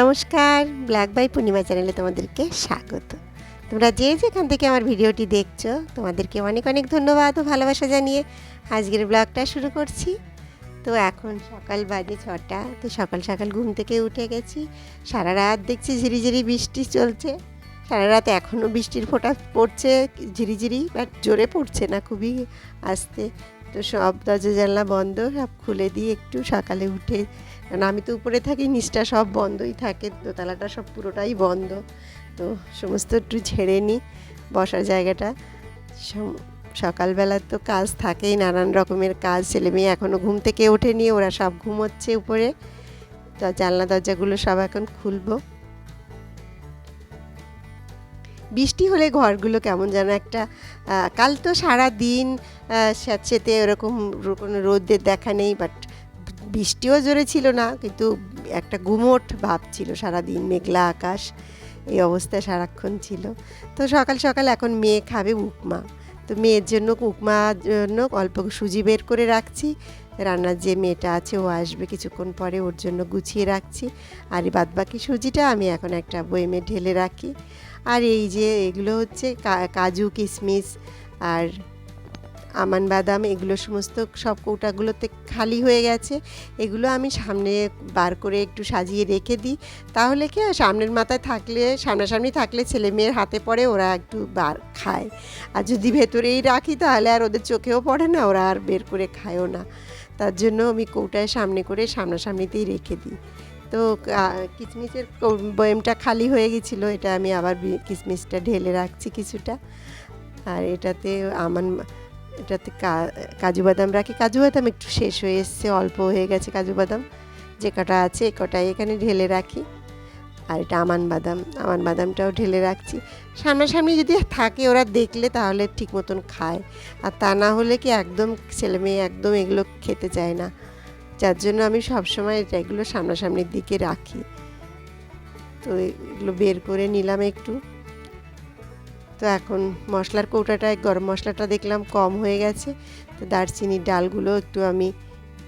নমস্কার, black by পূর্ণিমা চ্যানেলে তোমাদেরকে স্বাগত। তোমরা যে যেখান থেকে আমার ভিডিওটি দেখছ, তোমাদেরকে অনেক অনেক ধন্যবাদ ও ভালোবাসা জানিয়ে আজকের ব্লগটা শুরু করছি। তো এখন সকাল বাজে ছটা, তো সকাল সকাল ঘুম থেকে উঠে গেছি। সারা রাত দেখছি ঝিরিঝিরি বৃষ্টি চলছে। সারা রাত এখনও বৃষ্টির ফোঁটা পড়ছে, ঝিরিঝিরি বাট জোরে পড়ছে না খুবই আস্তে। তো সব দরজা জানলা বন্ধ, সব খুলে দিয়ে একটু সকালে উঠে, কারণ আমি তো উপরে থাকি, নিচটা সব বন্ধই থাকে, দোতলাটা সব পুরোটাই বন্ধ। তো সমস্ত একটু ঝেড়ে নিই বসার জায়গাটা। সম- সকালবেলা তো কাজ থাকেই, নানান রকমের কাজ, ছেলে মেয়ে এখনও ঘুম থেকে ওঠেনি, ওরা সব ঘুমোচ্ছে উপরে। তো জানলা দরজাগুলো সব এখন খুলবো। বৃষ্টি হলে ঘরগুলো কেমন যেন একটা কাল তো সারা দিন স্যাঁতসেতে ওরকম কোনো রোদের দেখা নেই বাট বৃষ্টিও জোরে ছিল না, কিন্তু একটা গুমোট ভাব ছিল সারাদিন, মেঘলা আকাশ, এই অবস্থা সারাক্ষণ ছিল। তো সকাল সকাল এখন মেয়ে খাবে উপমা। তো মেয়ের জন্য উপমার জন্য অল্প সুজি বের করে রাখছি। রান্নার যে মেয়েটা আছে, ও আসবে কিছুক্ষণ পরে, ওর জন্য গুছিয়ে রাখছি। আর এই বাদবাকি সুজিটা আমি এখন একটা বয়েমে ঢেলে রাখি। আর এই যে এগুলো হচ্ছে কাজু কিশমিশ আর আমান বাদাম, এগুলো সমস্ত সব কৌটাগুলোতে খালি হয়ে গেছে। এগুলো আমি সামনে বার করে একটু সাজিয়ে রেখে দিই। তাহলে কি সামনের মাথায় থাকলে, সামনাসামনি থাকলে ছেলে মেয়ের হাতে পড়ে, ওরা একটু বার খায়। আর যদি ভেতরেই রাখি, তাহলে আর ওদের চোখেও পড়ে না, ওরা আর বের করে খায়ও না। তার জন্য আমি কৌটায় সামনে করে সামনাসামনিতেই রেখে দিই। তো কিশমিশের বয়েমটা খালি হয়ে গেছিল, এটা আমি আবার কিসমিসটা ঢেলে রাখছি কিছুটা। আর এটাতে আমার এটাতে কাজু বাদাম রাখি। কাজু বাদাম একটু শেষ হয়ে এসছে, অল্প হয়ে গেছে কাজু বাদাম। যে কটা আছে, এ কটাই এখানে ঢেলে রাখি। আর এটা আমান বাদাম। আমান বাদামটাও ঢেলে রাখছি। সামনাসামনি যদি থাকে ওরা দেখলে তাহলে ঠিক মতন খায়। আর তা না হলে কি একদম ছেলে মেয়ে একদম এগুলো খেতে চায় না। যার জন্য আমি সবসময় এটা এগুলো সামনাসামনির দিকে রাখি। তো এগুলো বের করে নিলাম একটু। তো এখন মশলার কৌটাটা গরম মশলাটা দেখলাম কম হয়ে গেছে। তো দারচিনির ডালগুলো একটু আমি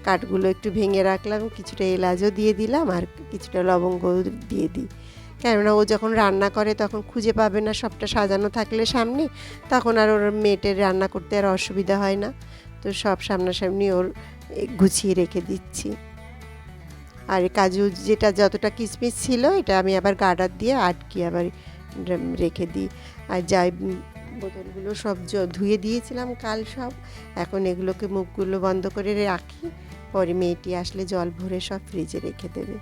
কাঠগুলো একটু ভেঙে রাখলাম, কিছুটা এলাচও দিয়ে দিলাম আর কিছুটা লবঙ্গ দিয়ে দিই। কেননা ও যখন রান্না করে তখন খুঁজে পাবে না সবটা সাজানো থাকলে সামনে, তখন আর ওর মেয়েটের রান্না করতে আর অসুবিধা হয় না। তো সব সামনাসামনি ওর গুছিয়ে রেখে দিচ্ছি। আর কাজু যেটা যতটা কিশমিশ ছিল, এটা আমি আবার গার্ডার দিয়ে আটকে আবার রেখে দিই। আর যাই বোতলগুলো সব ধুয়ে দিয়েছিলাম কাল সব। এখন এগুলোকে মুখগুলো বন্ধ করে রাখি। পরে মেয়েটি আসলে জল ভরে সব ফ্রিজে রেখে দেবে।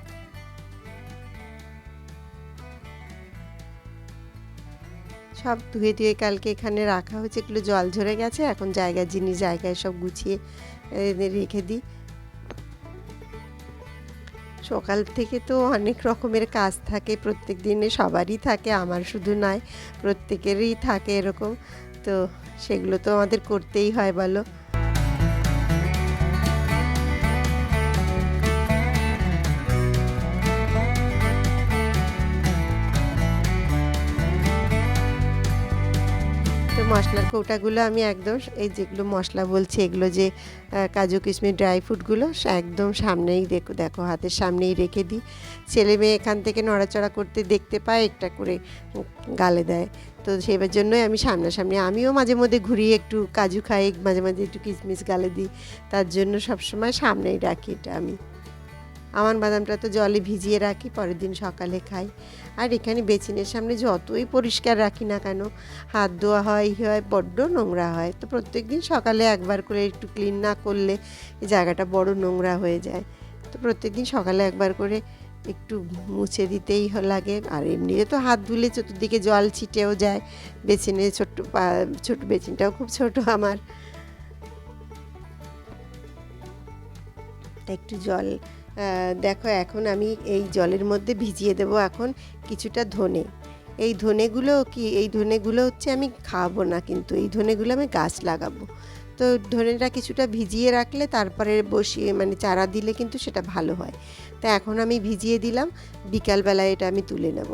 সব ধুয়ে ধুয়ে কালকে এখানে রাখা হয়েছে, এগুলো জল ঝরে গেছে। এখন জায়গায় জিনিস জায়গায় সব গুছিয়ে রেখে দিই। সকাল থেকে তো অনেক রকমের কাজ থাকে প্রত্যেক দিনে সবারই থাকে, আমার শুধু নয়, প্রত্যেকেরই থাকে এরকম। তো সেগুলো তো আমাদের করতেই হয়, বলো। মশলার কৌটাগুলো আমি একদম এই যেগুলো মশলা বলছি, এগুলো যে কাজু কিশমিশ ড্রাই ফ্রুটগুলো একদম সামনেই দেখো দেখো, হাতের সামনেই রেখে দিই। ছেলে মেয়ে এখান থেকে নড়াচড়া করতে দেখতে পায়, একটা করে গালে দেয়। তো সেবার জন্যই আমি সামনাসামনি, আমিও মাঝে মধ্যে ঘুরিয়ে একটু কাজু খাই, মাঝে মাঝে একটু কিশমিশ গালে দিই। তার জন্য সবসময় সামনেই রাখি এটা আমি। আমার বাদামটা তো জলে ভিজিয়ে রাখি, পরের দিন সকালে খাই। আর এখানে বেচিনের সামনে যতই পরিষ্কার রাখি না কেন, হাত ধোয়া হয়, ই হয়, বড্ড নোংরা হয়। তো প্রত্যেক দিন সকালে একবার করে একটু ক্লিন না করলে এই জায়গাটা বড় নোংরা হয়ে যায়। তো প্রত্যেক দিন সকালে একবার করে একটু মুছে দিতেই লাগে। আর এমনিতে তো হাত ধুলে চতুর্দিকে জল ছিটেও যায়। বেসিনে ছোট্ট ছোট বেসিনটাও খুব ছোট আমার। একটু জল দেখো, এখন আমি এই জলের মধ্যে ভিজিয়ে দেব এখন কিছুটা ধনে। এই ধনেগুলো কি, এই ধনেগুলো হচ্ছে আমি খাব না কিন্তু, এই ধনেগুলো আমি গাছ লাগাবো। তো ধনেটা কিছুটা ভিজিয়ে রাখলে তারপরে বসিয়ে মানে চারা দিলে কিন্তু সেটা ভালো হয়। তা এখন আমি ভিজিয়ে দিলাম বিকালবেলায় এটা আমি তুলে নেব।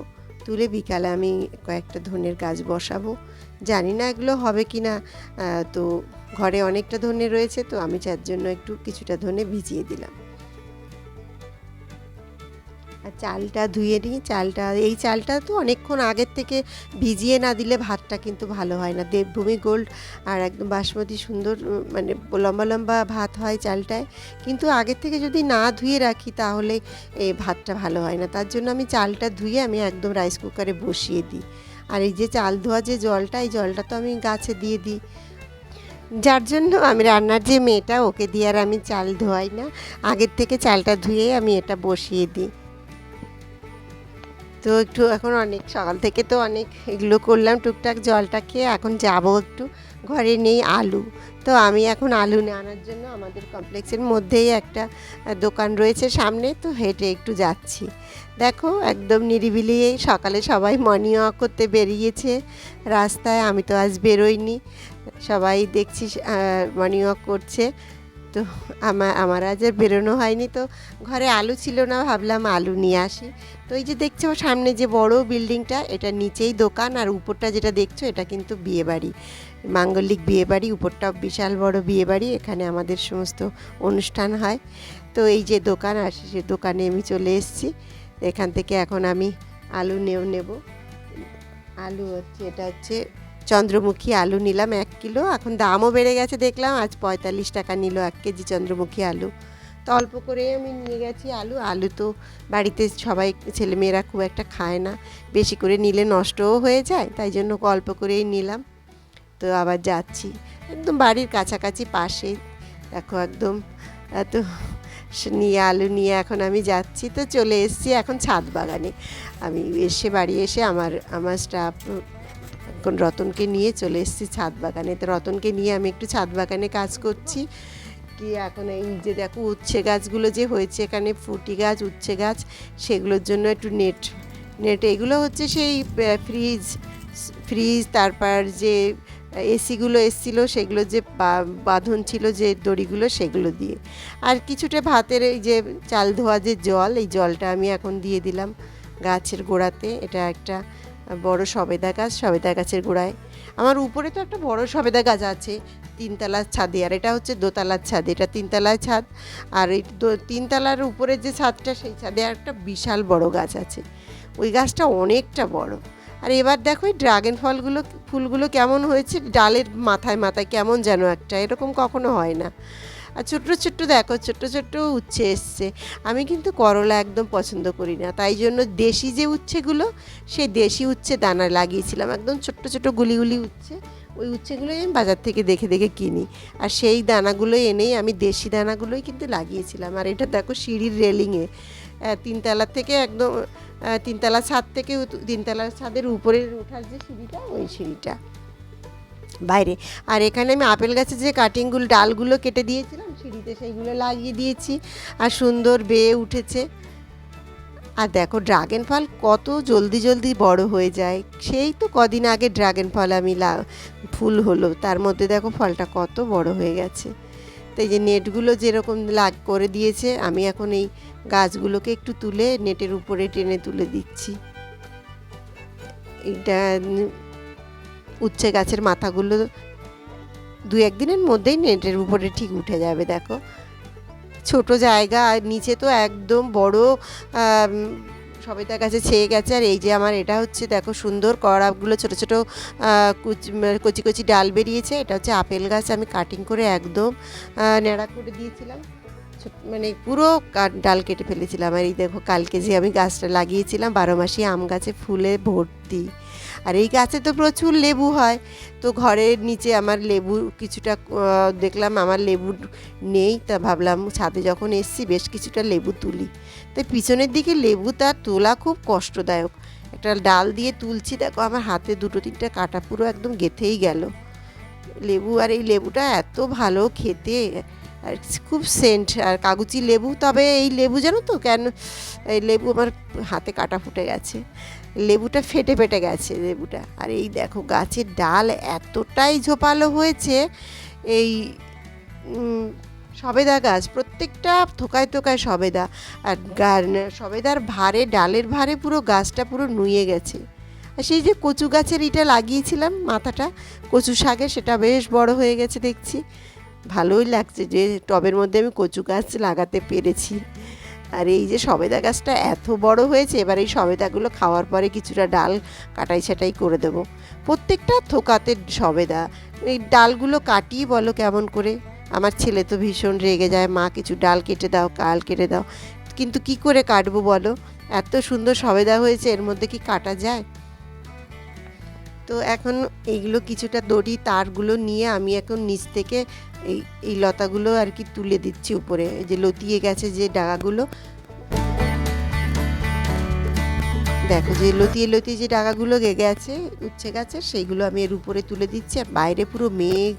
তুলে বিকালে আমি কয়েকটা ধনের গাছ বসাবো। জানি না এগুলো হবে কি না তো ঘরে অনেকটা ধনে রয়েছে, তো আমি যার জন্য একটু কিছুটা ধনে ভিজিয়ে দিলাম। চালটা ধুয়ে নিই, চালটা, এই চালটা তো অনেকক্ষণ আগের থেকে ভিজিয়ে না দিলে ভাতটা কিন্তু ভালো হয় না। দেবভূমি গোল্ড আর একদম বাসমতি সুন্দর মানে লম্বা লম্বা ভাত হয় চালটায়। কিন্তু আগের থেকে যদি না ধুয়ে রাখি তাহলে এই ভাতটা ভালো হয় না। তার জন্য আমি চালটা ধুয়ে আমি একদম রাইস কুকারে বসিয়ে দিই। আর এই যে চাল ধোয়া যে জলটা, এই জলটা তো আমি গাছে দিয়ে দিই। যার জন্য আমি রান্নার যে মেয়েটা, ওকে দিয়ে আর আমি চাল ধোয়াই না। আগের থেকে চালটা ধুয়ে আমি এটা বসিয়ে দিই। তো একটু এখন অনেক সকাল থেকে তো অনেক এগুলো করলাম, টুকটাক জলটা খেয়ে এখন যাব একটু। ঘরে নেই আলু। তো আমি এখন আলু নিয়ে আনার জন্য আমাদের কমপ্লেক্সের মধ্যেই একটা দোকান রয়েছে সামনে, তো হেঁটে একটু যাচ্ছি। দেখো, একদম নিরিবিলি সকালে সবাই মর্নিং ওয়াক করতে বেরিয়েছে। রাস্তায় আমি তো আজ বেরোইনি। সবাই দেখছি মর্নিং ওয়াক করছে। তো আমার আমার আজ আর বেরোনো হয়নি তো। ঘরে আলু ছিল না, ভাবলাম আলু নিয়ে আসি। তো এই যে দেখছ, সামনে যে বড় বিল্ডিংটা, এটা নিচেই দোকান আর উপরটা যেটা দেখছ, এটা কিন্তু বিয়েবাড়ি। মাঙ্গলিক বিয়েবাড়ি, উপরটা বিশাল বড় বিয়েবাড়ি, এখানে আমাদের সমস্ত অনুষ্ঠান হয়। তো এই যে দোকান, আর সে দোকানে আমি চলে এসেছি। এখান থেকে এখন আমি আলু নেও, নেব। আলু হচ্ছে, এটা হচ্ছে চন্দ্রমুখী আলু নিলাম এক কিলো। এখন দামও বেড়ে গেছে দেখলাম, আজ পঁয়তাল্লিশ টাকা নিল এক কেজি চন্দ্রমুখী আলু। তো অল্প করেই আমি নিয়ে গেছি আলু। আলু তো বাড়িতে সবাই ছেলেমেয়েরা খুব একটা খায় না। বেশি করে নিলে নষ্টও হয়ে যায়, তাই জন্য অল্প করেই নিলাম। তো আবার যাচ্ছি। একদম বাড়ির কাছাকাছি পাশে। দেখো একদম, এত নিয়ে আলু নিয়ে এখন আমি যাচ্ছি। তো চলে এসেছি এখন ছাদ বাগানে। আমি এসে বাড়ি এসে আমার আমার স্টাফ এখন রতনকে নিয়ে চলে এসেছি ছাদ বাগানে। তো রতনকে নিয়ে আমি একটু ছাদ বাগানে কাজ করছি। কি এখন এই যে দেখো উচ্ছে গাছগুলো যে হয়েছে এখানে, ফুটি গাছ, উচ্ছে গাছ, সেগুলোর জন্য একটু নেট নেট এগুলো হচ্ছে সেই ফ্রিজ ফ্রিজ, তারপর যে এসিগুলো এসছিলো, সেগুলো যে বাঁধন ছিল যে দড়িগুলো, সেগুলো দিয়ে। আর কিছুটা ভাতের এই যে চাল ধোয়া যে জল, এই জলটা আমি এখন দিয়ে দিলাম গাছের গোড়াতে। এটা একটা বড় সবেদা গাছ, সবেদা গাছের গোড়ায়। আমার উপরে তো একটা বড় সবেদা গাছ আছে, তিনতলার ছাদে, আর এটা হচ্ছে দোতলার ছাদ, এটা তিনতলার ছাদ। আর এই তিনতলার উপরে যে ছাদটা, সেই ছাদে একটা বিশাল বড় গাছ আছে। ওই গাছটা অনেকটা বড়। আর এবার দেখো এই ড্রাগন ফলগুলো, ফুলগুলো কেমন হয়েছে, ডালের মাথায় মাথায় কেমন যেন একটা, এরকম কখনো হয় না। আর ছোট্ট ছোট্ট দেখো, ছোট্ট ছোট্ট উচ্ছে এসছে। আমি কিন্তু করলা একদম পছন্দ করি না। তাই জন্য দেশি যে উচ্ছেগুলো, সেই দেশি উচ্ছে দানা লাগিয়েছিলাম। একদম ছোট্ট ছোট্ট গুলি গুলি উচ্ছে। ওই উচ্ছেগুলোই আমি বাজার থেকে দেখে দেখে কিনি। আর সেই দানাগুলো এনেই আমি দেশি দানাগুলোই কিন্তু লাগিয়েছিলাম। আর এটা দেখো সিঁড়ির রেলিংয়ে তিনতলা থেকে একদম তিনতলা ছাদ থেকে উত- তিনতলা ছাদের উপরে ওঠার যে সিঁড়িটা, ওই সিঁড়িটা। বাইরে। আর এখানে আমি আপেল গাছের যে কাটিংগুলো ডালগুলো কেটে দিয়েছিলাম সিঁড়িতে সেইগুলো লাগিয়ে দিয়েছি। আর সুন্দর বেয়ে উঠেছে। আর দেখো ড্রাগন ফল কত জলদি জলদি বড় হয়ে যায়। সেই তো কদিন আগে ড্রাগন ফল আমি লা ফুল হলো। তার মধ্যে দেখো ফলটা কত বড় হয়ে গেছে। তো এই যে নেটগুলো যেরকম লাগ করে দিয়েছে আমি এখন এই গাছগুলোকে একটু তুলে নেটের উপরে টেনে তুলে দিচ্ছি। উম, উচ্ছে গাছের মাথাগুলো দু একদিনের মধ্যেই নেটের উপরে ঠিক উঠে যাবে, দেখো। ছোট জায়গা, আর নিচে তো একদম বড় সবেদা গাছে ছেয়ে গেছে। আর এই যে আমার এটা হচ্ছে, দেখো সুন্দর কড়াগুলো, ছোট ছোট কুচি কচি ডাল বেরিয়েছে। এটা হচ্ছে আপেল গাছ, আমি কাটিং করে একদম ন্যাড়া করে দিয়েছিলাম। মানে পুরো ডাল কেটে ফেলেছিলাম। আর এই দেখো, কালকে যে আমি গাছটা লাগিয়েছিলাম, বারো মাসি আম গাছে ফুলে ভর্তি। আর এই গাছে তো প্রচুর লেবু হয়। তো ঘরের নিচে আমার লেবু কিছুটা দেখলাম আমার লেবু নেই, তা ভাবলাম ছাদে যখন এসছি বেশ কিছুটা লেবু তুলি। তাই পিছনের দিকে লেবু তার তোলা খুব কষ্টদায়ক। একটা ডাল দিয়ে তুলছি, দেখো আমার হাতে দুটো তিনটা কাটা পুরো একদম গেথেই গেল। লেবু আর এই লেবুটা এত ভালো খেতে, আর খুব সেন্ট, আর কাগুচি লেবু, তবে এই লেবু জানো তো কেন, এই লেবু আমার হাতে কাটা ফুটে গেছে। লেবুটা ফেটে ফেটে গেছে লেবুটা। আর এই দেখো, গাছের ডাল এতটাই ঝোপালো হয়েছে, এই সবেদা গাছ, প্রত্যেকটা থোকায় থোকায় সবেদা। আর সবেদার ভারে ডালের ভারে পুরো গাছটা পুরো নুয়ে গেছে। আর সেই যে কচু গাছের ইটা লাগিয়েছিলাম মাথাটা, কচু শাকে সেটা বেশ বড় হয়ে গেছে দেখছি। ভালোই লাগছে যে টবের মধ্যে আমি কচু গাছ লাগাতে পেরেছি। আর এই যে সবেদা গাছটা এত বড় হয়েছে, এবার এই সবেদাগুলো খাওয়ার পরে কিছুটা ডাল কাটাই ছাটাই করে দেব। প্রত্যেকটা থোকাতে সবেদা। এই ডালগুলো কাটিয়ে বলো কেমন করে? আমার ছেলে তো ভীষণ রেগে যায়, মা, কিছু ডাল কেটে দাও, কাল কেটে দাও। কিন্তু কি করে কাটবো বলো? এত সুন্দর সবেদা হয়েছে, এর মধ্যে কি কাটা যায়? তো এখন এইগুলো কিছুটা দড়ি, তারগুলো নিয়ে আমি এখন নিচ থেকে এই এই লতাগুলো আর কি তুলে দিচ্ছি উপরে। যে লতিয়ে গেছে যে ডাগাগুলো। দেখো যে লতিয়ে লতিয়ে যে ডাগাগুলো গেগে আছে উচ্ছে গাছে, সেইগুলো আমি এর উপরে তুলে দিচ্ছি। আর বাইরে পুরো মেঘ,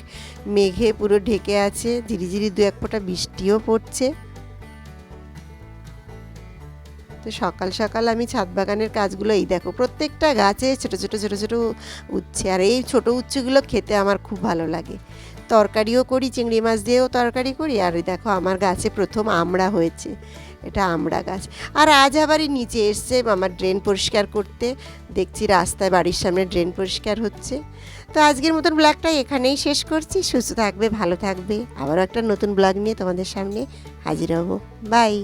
মেঘে পুরো ঢেকে আছে। ঝিরিঝিরি দু এক ফোঁটা বৃষ্টিও পড়ছে। তো সকাল সকাল আমি ছাদ বাগানের কাজগুলো এই দেখো, প্রত্যেকটা গাছে ছোট ছোট ছোট ছোট উচ্ছে, আর এই ছোট উচ্ছেগুলো খেতে আমার খুব ভালো লাগে। তরকারিও করি, চিংড়ি মাছ দিয়েও তরকারি করি, আর দেখো আমার গাছে প্রথম আমড়া হয়েছে, এটা আমড়া গাছ। আর আজ আবারই নিচে এসছে আমার ড্রেন পরিষ্কার করতে, দেখছি রাস্তায় বাড়ির সামনে ড্রেন পরিষ্কার হচ্ছে। তো আজকের মতন ব্লগটা এখানেই শেষ করছি, সুস্থ থাকবে, ভালো থাকবে। আবারও একটা নতুন ব্লগ নিয়ে তোমাদের সামনে হাজির হব। বাই!